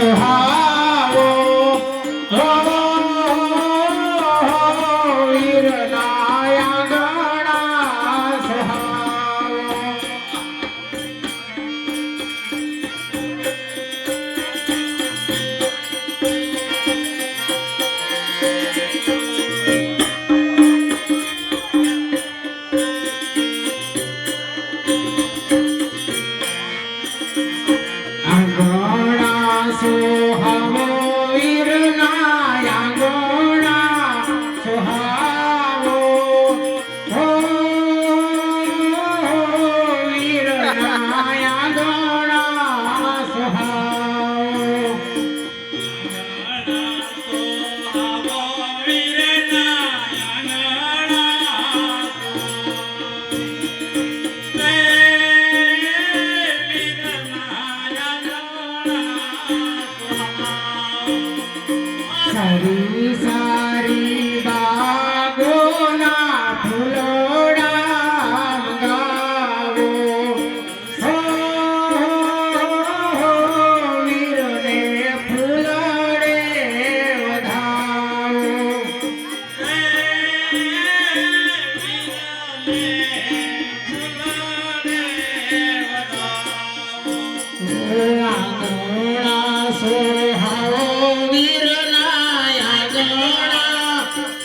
সোহা સરી સારી બાગોના ફૂલોડા ગાવો વીરને ફૂલડે વધાવો આંગણા સોહાવો વીર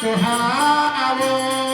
So how I want